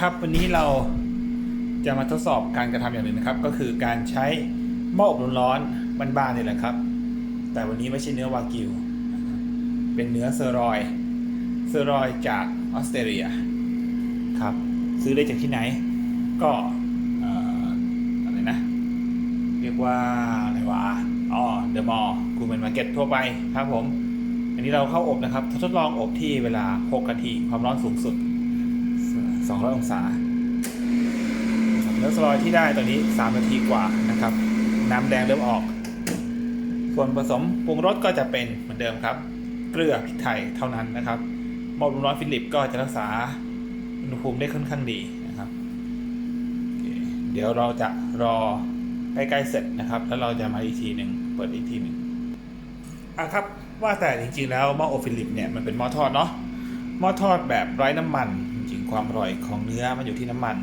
ครับวันนี้เราจะมาทดสอบการกระทำอย่างหนึ่งนะครับ ก็คือการใช้หม้ออบลมร้อนบ้านๆนี่แหละครับ แต่วันนี้ไม่ใช่เนื้อวากิว เป็นเนื้อเซอร์รอยเซอร์รอยจากออสเตรเลียครับซื้อได้จากที่ไหน ก็อะไรนะ เรียกว่าอะไรวะอ๋อเดอะมอลล์คูเมนมาร์เก็ตทั่วไปครับผม อันนี้เราเข้าอบนะครับทดลองอบที่เวลา 6 นาทีความร้อนสูงสุด 200 องศาเนื้อสลอยที่ได้ตอนนี้ 3 นาทีกว่านะครับ น้ำแดงเริ่มออก ส่วนผสมปรุงรสก็จะเป็นเหมือนเดิมครับ เกลือพริกไทยเท่านั้นนะครับหม้อลมร้อนฟิลิปก็จะรักษาอุณหภูมิได้ค่อนข้างดีนะครับ เดี๋ยวเราจะรอใกล้ๆเสร็จนะครับ แล้วเราจะมาอีกทีหนึ่งเปิดอีกทีหนึ่งอะครับว่าแต่จริงๆแล้วหม้ออฟิลิปเนี่ยมันเป็นหม้อทอดเนาะหม้อทอดแบบไร้น้ำมัน ความอร่อยของเนื้อมันอยู่ที่น้ำมัน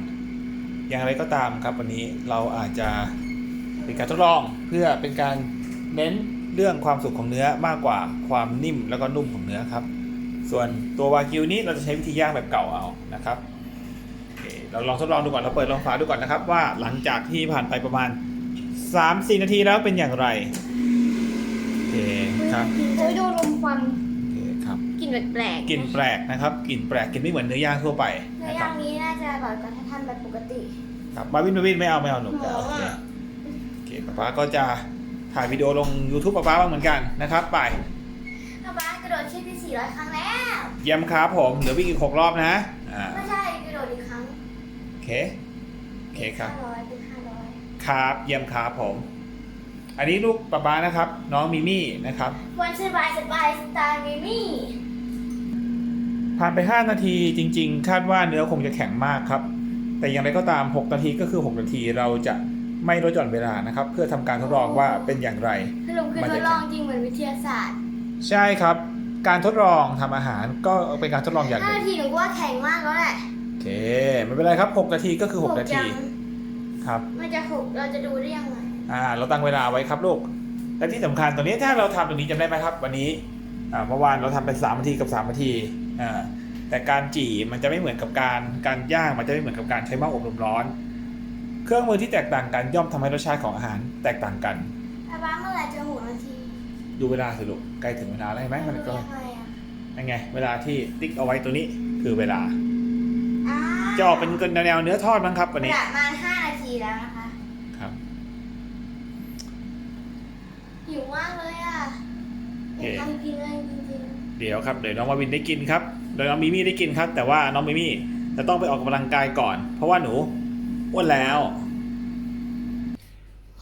อย่างไรก็ตามครับวันนี้เราอาจจะเป็นการทดลองเพื่อเป็นการเน้นเรื่องความสุขของเนื้อมากกว่าความนิ่มแล้วก็นุ่มของเนื้อครับ ส่วนตัววากิวนี้เราจะใช้วิธีย่างแบบเก่าเอานะครับเคเราลองทดลองดูก่อนเราเปิดลองฝาดูก่อนนะครับว่าหลังจากที่ผ่านไปประมาณ3-4นาทีแล้วเป็นอย่างไรโอเคครับโอ้ยดูลมควัน แปลกๆกลิ่นแปลกนะครับกลิ่นแปลกกลิ่นไม่เหมือนเนื้อย่างทั่วไปเนื้นะคย่ารับงนี้น่าจะอร่อยกว่าถ้าทำแบบปกติ ครับมาวินมาวินไม่เอาไม่เอาหนุ่มหมอโอเคอะโอเคป๊าป๊าก็จะถ่ายวิดีโอลง YouTube ป๊าป๊าบ้างเหมือนกันนะครับไปป้าป้ากระโดดเชือกที่ 400 ครั้งแล้ว เยี่ยมครับผมเหลือวิ่งอีกหกรอบนะอ่าไม่ใช่กระโดดอีกครั้งโอเคโอเคครับ 500เป็น500 ครับเยี่ยมครับผม อันนี้ลูกป๊าป๊านะครับ น้องมิมี่นะครับ วันสบายสบายสไตล์มิมี่ ผ่านไป 5 นาทีจริง ๆ คาดว่าเนื้อคงจะแข็งมากครับ แต่อย่างไรก็ตาม 6 นาทีก็คือ 6 นาทีเราจะไม่ลดหย่อนเวลานะครับ เพื่อทำการทดลองว่าเป็นอย่างไรสรุปคือทดลองจริงเหมือนวิทยาศาสตร์ ใช่ครับ การทดลองทำอาหารก็เป็นการทดลองอย่างห5นึ่งนาทีหนูก็ว่าแข็งมากแล้วแหละโอเคไม่เป็นไรครับ 6 นาทีก็คือ 6 นาทีหกยังครับมันจะหกเราจะดูได้ยังไงอ่า เราตั้งเวลาไว้ครับลูกและที่สำคัญตอนนี้ถ้าเราทำตรงนี้จำได้ไหมครับ วันนี้อ่าเมื่อวานเราทำไป3นาทีกับ3นาทีอ่า แต่การจี่มันจะไม่เหมือนกับการการย่างมันจะไม่เหมือนกับการใช้หม้ออบลมร้อน เครื่องมือที่แตกต่างกันย่อมทำให้รสชาติของอาหารแตกต่างกันป้าป้าเมื่อไหร่จะหกนาที ดูเวลาสิลูกใกล้ถึงเวลาแล้วเห็นไหมมันก็ดูยังไงอะยังไง เวลาที่ติ๊กเอาไว้ตัวนี้คือเวลาอ่าจะออกเป็นแนวเนื้อทอดมั้งครับวันนี้ประมาณ5นาทีแล้วนะคะ ครับหิวมากเลยอะโอเคอยากทำกินเลยจริง เดี๋ยวครับเดี๋ยวน้องมาวินได้กินครับเดี๋ยวน้องมิมี่ได้กินครับ แต่ว่าน้องมิมี่จะต้องไปออกกำลังกายก่อน เพราะว่าหนูอ้วนแล้ว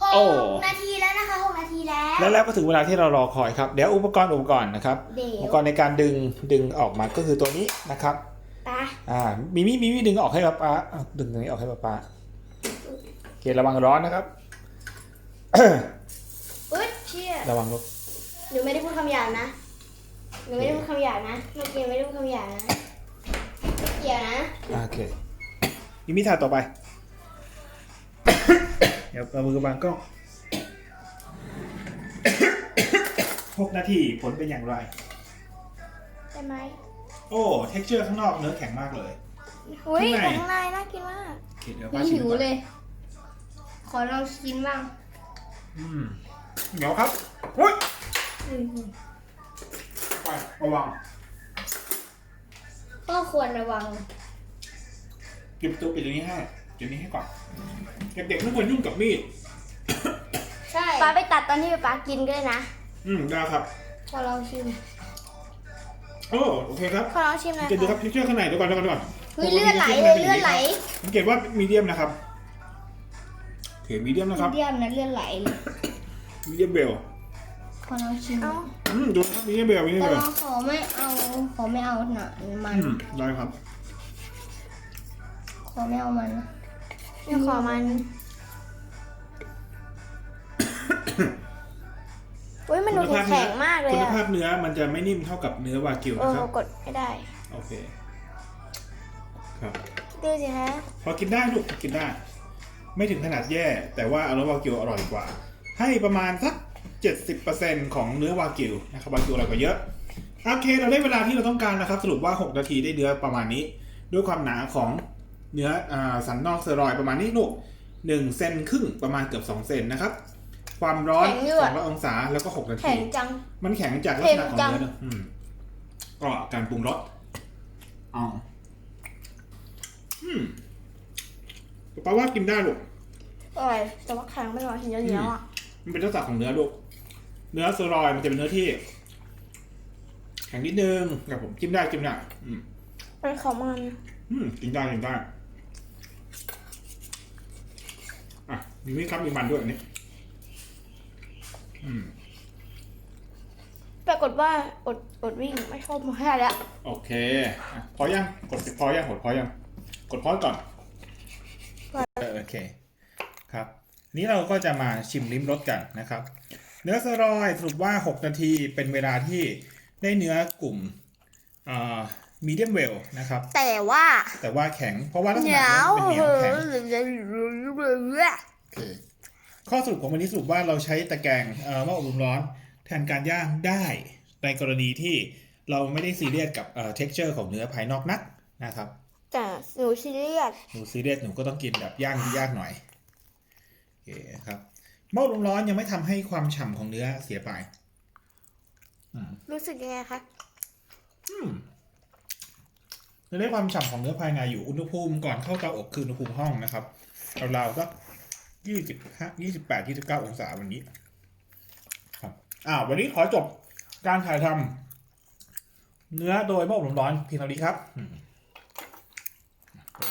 ๆหโอ้กนาทีแล้วนะคะหกนาทีแล้ว แล้วแล้วก็ถึงเวลาที่เรารอคอยครับ เดี๋ยวอุปกรณ์อุปกรณ์นะครับเดี๋อุยปวกรณ์ในการดึงดึงออกมาก็คือตัวนี้นะครับตาอ่ามิมี่มิมี่ดึงออกให้ป๊าป๊าอะดึงตรงนี้ออกให้ป๊าป๊าโอเคระวังร้อนนะครับอุ๊ยเชี่ยระวังลูกหนูไม่ได้พูดคำหยาบนะห นูไม่ได้พูดคำหยาบนะเมื่อกี้ไม่ได้พูดคำหยาบนะไม่เกี่ยวนะอ่าโอเคมิมี่ถ่ายต่อไป เดี๋ยวเอามือกำบังกล้อง หกนาทีผลเป็นอย่างไรใช่ไหมโอ้เท็กเจอร์ข้างนอกเนื้อแข็งมากเลย อุ้ยข้างในแต่ข้างในน่ากินมากโอเคเดี๋ยวป้าชิมก่อนขอลองกินบ้างอืมเหนียวครับอุ้ยไป ระวังก็ควรระวังเก็บตัวปิดตรงนี้ให้เดี๋ยวนี้ให้ก่อนเด็กๆไม่ควรยุ่งกับมีด ใช่ป้าไปตัดตอนที่ป้ากินก็ได้นะ อืมได้ครับ ขอลองชิม โอ้โอเคครับขอลองชิมหน่อยเดี๋ยวดูคค่ะรับเท็กเจอร์ข้างในเดี๋ยวก่อนเดี๋ยวก่อนเดี๋ยวก่อนเฮ้ยเลือดไหลเลยเลือดไหลสังเกตว่ามีเดียมนะครับโอเคมีเดียมนะครับ เดียมนะเลือดไหลเลยมีเดียมเบลข อลองชิมอืมดูนะครับมีเดียมเบลมีเดียมแต่เบลว่าขอไม่เอาขอไม่เอาหนามัน อืมได้ครับขอไม่เอามันไม่ขอมันอุ้ยมันดูแข็งมากเลยคุณอะภาพเนื้อมันจะไม่นิ่มเท่ากับเนื้อวากิวเออนะครับ กดไม่ได้ โอเค ครับ ดูสิฮะพอกินได้ลูกกินได้ ไม่ถึงขนาดแย่ แต่ว่าอารวากิวอร่อยกว่า ให้ประมาณสัก 70%ของเนื้อวากิวนะครับวากิวอร่อยกว่าเยอะโอเคเราได้เวลาที่เราต้องการนะครับ สรุปว่า 6 นาทีได้เนื้อประมาณนี้ ด้วยความหนาของเนื้ออ่าสันนอกเซอรอยประมาณนี้ลูกหนึ่งเซนครึ่งประมาณเกือบสองเซนนะครับ ความร้อนแข็งด้วยสองร้อยองศาแล้วก็หกนาแข็ทีงจัง มันแข็งจากลักษณะของเค็มจังเนื้อเนอะอืมก็การปรุงรสเอาอืมแปลว่ากินได้ลูกอร่อยแต่ว่าแข็งไม่ร้อนเห็นเหนียวๆอะมันเป็นลักษณะของเนื้อลูก เนื้อเซอรอยมันจะเป็นเนื้อที่ แข็งนิดนึงกับผมจิ้มได้จิ้มได้อืมเป็นของมัน อืมกินได้กินได้อะมีมีครับมีมันด้วยอันนี้อืมปรากฏว่าอดอดวิ่งไม่ชอบมาแค่แล้วโอเคอะพอยังกดพอยังกดพอยังกดพอก่อนเออโอเค ครับ นี้เราก็จะมาชิมลิ้มรสกันนะครับ เนื้อสรอยสรุปว่า 6 นาทีเป็นเวลาที่ได้เนื้อกลุ่มมีเดียมเวลนะครับ แต่ว่าแต่ว่าแข็ง เพราะว่าลักษเหณะนียวเนื้อเป็นเหนียวแข็งโอเคข้อสรุปของวันนี้สรุปว่าเราใช้ตะแกรงเอ่อหม้ออบลมร้อน แทนการย่างได้ในกรณีที่เราไม่ได้ซีเรียสกับเอ่อ texture ของเนื้อภายนอกนักนะครับแต่หนูซีเรียสหนูซีเรียสหนูก็ต้องกินแบบย่างที่ยากหน่อยโอเคครับ หม้ออบลมร้อนยังไม่ทำให้ความฉ่ำของเนื้อเสียไปอืมรู้สึกยังไงคะอืมจะได้ความฉ่ำของเนื้อภายในอยู่อุณหภูมิก่อนเข้าเตาอบคืออุณหภูมิห้องนะครับราวๆสักยี่สิบห้ายี่สิบแปดยี่สิบเก้าองศาวันนี้ ครับอ่าวันนี้ขอจบการถ่ายทำเนื้อโดยหม้ออบลมร้อนเพียงเท่านี้ครับอืม